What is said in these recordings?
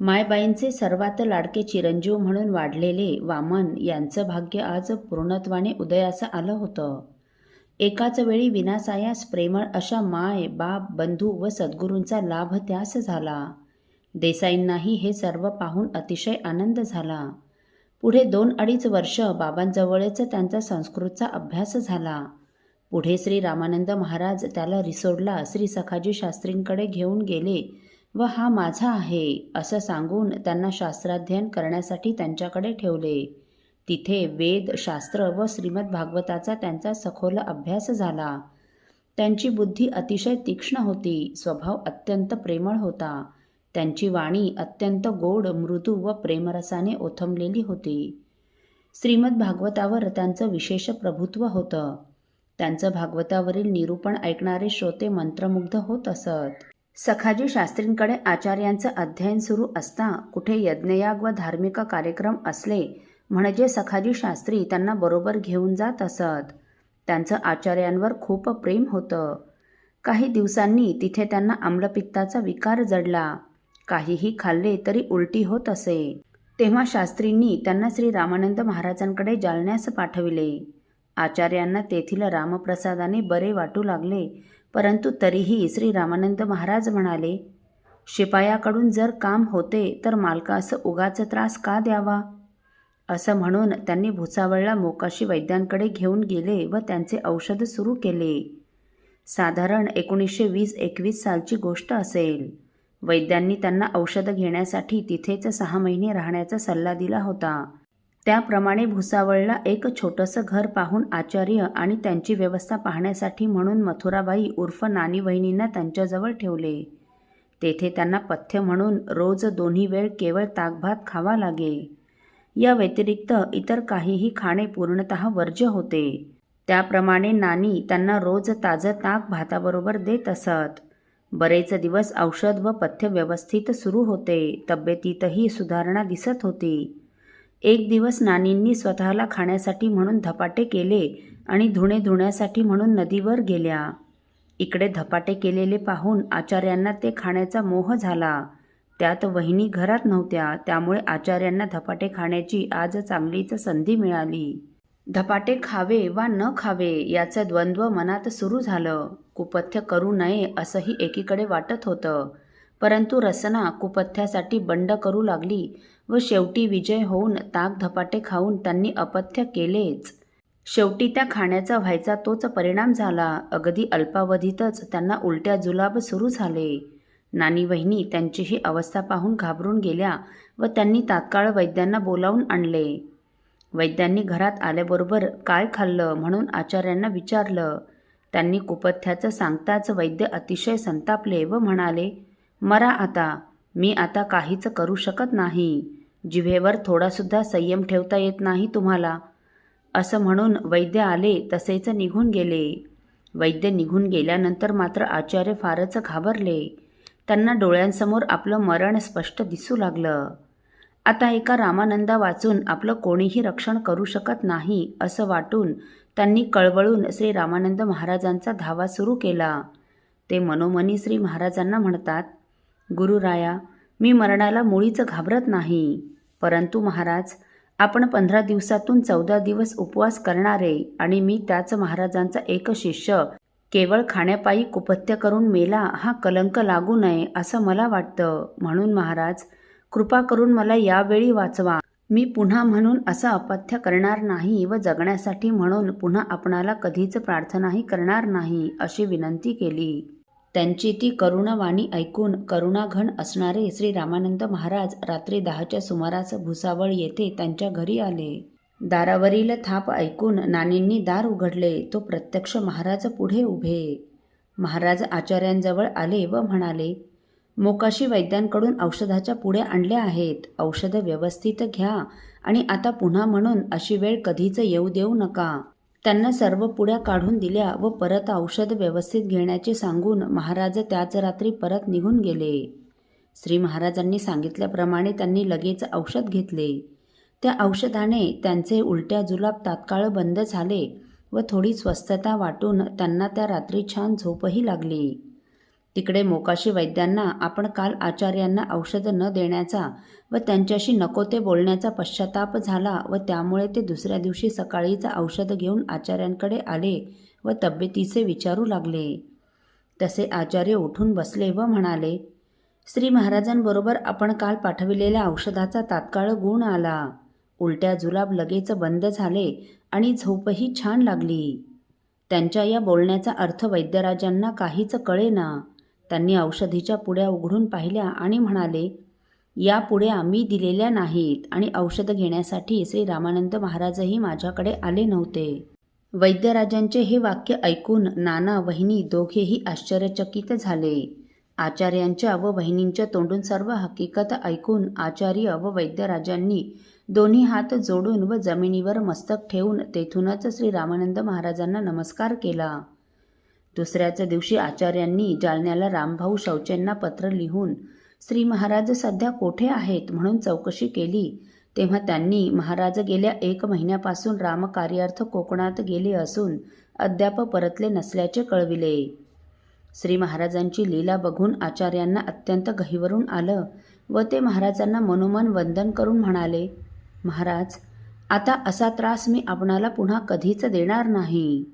मायबाईंचे सर्वात लाडके चिरंजीव म्हणून वाढलेले वामन यांचं भाग्य आज पूर्णत्वाने उदयाचं आलं होतं. एकाच वेळी विनासायास प्रेमळ अशा माय बाप बंधू व सद्गुरूंचा लाभ त्यास झाला. देसाईंनाही हे सर्व पाहून अतिशय आनंद झाला. पुढे दोन अडीच वर्ष बाबांजवळच त्यांचा संस्कृतचा अभ्यास झाला. पुढे श्री रामानंद महाराज त्याला रिसोडला श्री सखाजी शास्त्रींकडे घेऊन गेले. व हा माझा आहे असं सांगून त्यांना शास्त्राध्ययन करण्यासाठी त्यांच्याकडे ठेवले. तिथे वेद शास्त्र व श्रीमद भागवताचा त्यांचा सखोल अभ्यास झाला. त्यांची बुद्धी अतिशय तीक्ष्ण होती स्वभाव अत्यंत प्रेमळ होता. त्यांची वाणी अत्यंत गोड मृदू व प्रेमरसाने ओथंबलेली होती. श्रीमद भागवतावर त्यांचं विशेष प्रभुत्व होतं. त्यांचं भागवतावरील निरूपण ऐकणारे श्रोते मंत्रमुग्ध होत असत. सखाजी शास्त्रींकडे आचार्यांचं अध्ययन सुरू असता कुठे यज्ञयाग व धार्मिक कार्यक्रम असले म्हणजे सखाजी शास्त्री त्यांना बरोबर घेऊन जात असत. त्यांचं आचार्यांवर खूप प्रेम होतं. काही दिवसांनी तिथे त्यांना आम्लपित्ताचा विकार जडला. काहीही खाल्ले तरी उलटी होत असे. तेव्हा शास्त्रींनी त्यांना श्री रामानंद महाराजांकडे जालन्यास पाठविले. आचार्यांना तेथील रामप्रसादाने बरे वाटू लागले. परंतु तरीही श्री रामानंद महाराज म्हणाले शिपायाकडून जर काम होते तर मालकास उगाच त्रास का द्यावा असं म्हणून त्यांनी भुसावळला मोकाशी वैद्यांकडे घेऊन गेले व त्यांचे औषध सुरू केले. साधारण एकोणीसशे वीस एकवीस सालची गोष्ट असेल. वैद्यांनी त्यांना औषध घेण्यासाठी तिथेच सहा महिने राहण्याचा सल्ला दिला होता. त्याप्रमाणे भुसावळला एक छोटंसं घर पाहून आचार्य आणि त्यांची व्यवस्था पाहण्यासाठी म्हणून मथुराबाई उर्फ नानी वहिनींना त्यांच्याजवळ ठेवले. तेथे त्यांना पथ्य म्हणून रोज दोन्ही वेळ केवळ ताकभात खावा लागे. या व्यतिरिक्त इतर काहीही खाणे पूर्णत वर्ज्य होते. त्याप्रमाणे नानी त्यांना रोज ताजं ताक भाताबरोबर देत असत. बरेच दिवस औषध व पथ्य व्यवस्थित सुरू होते. तब्येतीतही सुधारणा दिसत होती. एक दिवस नानींनी स्वतःला खाण्यासाठी म्हणून धपाटे केले आणि धुणे धुण्यासाठी म्हणून नदीवर गेल्या. इकडे धपाटे केलेले पाहून आचार्यांना ते खाण्याचा मोह झाला. त्यात वहिनी घरात नव्हत्या त्यामुळे आचार्यांना धपाटे खाण्याची आज चांगलीच संधी मिळाली. धपाटे खावे वा न खावे याचं द्वंद्व मनात सुरू झालं. कुपथ्य करू नये असंही एकीकडे वाटत होतं. परंतु रसना कुपथ्यासाठी बंड करू लागली. व शेवटी विजय होऊन ताक धपाटे खाऊन त्यांनी अपथ्य केलेच. शेवटी त्या खाण्याचा व्हायचा तोच परिणाम झाला. अगदी अल्पावधीतच त्यांना उलट्या जुलाब सुरू झाले. नानी वहिनी त्यांची ही अवस्था पाहून घाबरून गेल्या व त्यांनी तात्काळ वैद्यांना बोलावून आणले. वैद्यांनी घरात आल्याबरोबर काय खाल्लं म्हणून आचार्यांना विचारलं. त्यांनी कुपथ्याचं सांगताच वैद्य अतिशय संतापले व म्हणाले मरा आता. मी आता काहीच करू शकत नाही. जिभेवर थोडासुद्धा संयम ठेवता येत नाही तुम्हाला. असं म्हणून वैद्य आले तसेच निघून गेले. वैद्य निघून गेल्यानंतर मात्र आचार्य फारच घाबरले. त्यांना डोळ्यांसमोर आपलं मरण स्पष्ट दिसू लागलं. आता एका रामानंदा वाचून आपलं कोणीही रक्षण करू शकत नाही असं वाटून त्यांनी कळवळून श्री रामानंद महाराजांचा धावा सुरू केला. ते मनोमनी श्री महाराजांना म्हणतात गुरुराया मी मरणाला मुळीच घाबरत नाही. परंतु महाराज आपण पंधरा दिवसातून चौदा दिवस उपवास करणारे आणि मी त्याच महाराजांचा एक शिष्य केवळ खाण्यापायी कुपथ्य करून मेला हा कलंक लागू नये असं मला वाटतं. म्हणून महाराज कृपा करून मला यावेळी वाचवा. मी पुन्हा म्हणून असं अपथ्य करणार नाही व जगण्यासाठी म्हणून पुन्हा आपणाला कधीच प्रार्थनाही करणार नाही अशी विनंती केली. त्यांची ती करुणावाणी ऐकून करुणाघन असणारे श्री रामानंद महाराज रात्री दहाच्या सुमारास भुसावळ येथे त्यांच्या घरी आले. दारावरील थाप ऐकून नानींनी दार उघडले. तो प्रत्यक्ष महाराज पुढे उभे. महाराज आचार्यांजवळ आले व म्हणाले मोकाशी वैद्यांकडून औषधाच्या पुढे आणल्या आहेत. औषधं व्यवस्थित घ्या आणि आता पुन्हा म्हणून अशी वेळ कधीच येऊ देऊ नका. त्यांना सर्व पुड्या काढून दिल्या व परत औषध व्यवस्थित घेण्याचे सांगून महाराज त्याच रात्री परत निघून गेले. श्री महाराजांनी सांगितल्याप्रमाणे त्यांनी लगेच औषध घेतले. त्या औषधाने त्यांचे उलट्या जुलाब तात्काळ बंद झाले व थोडी स्वस्थता वाटून त्यांना त्या रात्री छान झोपही लागली. तिकडे मोकाशी वैद्यांना आपण काल आचार्यांना औषध न देण्याचा व त्यांच्याशी नको ते बोलण्याचा पश्चाताप झाला व त्यामुळे ते दुसऱ्या दिवशी सकाळीच औषध घेऊन आचार्यांकडे आले व तब्येतीचे विचारू लागले. तसे आचार्य उठून बसले व म्हणाले श्री महाराजांबरोबर आपण काल पाठविलेल्या औषधाचा तात्काळ गुण आला. उलट्या जुलाब लगेच बंद झाले आणि झोपही छान लागली. त्यांच्या या बोलण्याचा अर्थ वैद्यराजांना काहीच कळेना. त्यांनी औषधीच्या पुड्या उघडून पाहिल्या आणि म्हणाले या पुड्या मी दिलेल्या नाहीत आणि औषध घेण्यासाठी श्री रामानंद महाराजही माझ्याकडे आले नव्हते. वैद्यराजांचे हे वाक्य ऐकून नाना वहिनी दोघेही आश्चर्यचकित झाले. आचार्यांच्या व वहिनींच्या तोंडून सर्व हकीकत ऐकून आचार्य व वैद्यराजांनी दोन्ही हात जोडून व जमिनीवर मस्तक ठेवून तेथूनच श्री रामानंद महाराजांना नमस्कार केला. दुसऱ्याच्या दिवशी आचार्यांनी जालन्याला रामभाऊ शौचेंना पत्र लिहून श्री महाराज सध्या कोठे आहेत? म्हणून चौकशी केली. तेव्हा त्यांनी महाराज गेल्या एक महिन्यापासून रामकार्यार्थ कोकणात गेले असून अद्याप परतले नसल्याचे कळविले. श्री महाराजांची लीला बघून आचार्यांना अत्यंत गहिवरून आलं व ते महाराजांना मनोमन वंदन करून म्हणाले महाराज आता असा त्रास मी आपणाला पुन्हा कधीच देणार नाही.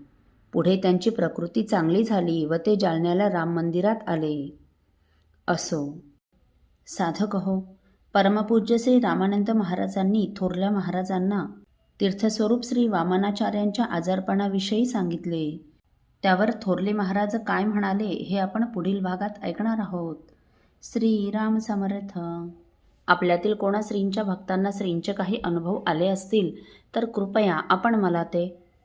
पुढे त्यांची प्रकृती चांगली झाली व ते जालन्याला राम मंदिरात आले. असो. साधक हो परमपूज्य श्री रामानंद महाराजांनी थोरल्या महाराजांना तीर्थस्वरूप श्री वामनाचार्यांच्या आजारपणाविषयी सांगितले. त्यावर थोरले महाराज काय म्हणाले हे आपण पुढील भागात ऐकणार आहोत. श्रीराम समर्थ. आपल्यातील कोणा श्रींच्या भक्तांना श्रींचे काही अनुभव आले असतील तर कृपया आपण मला ते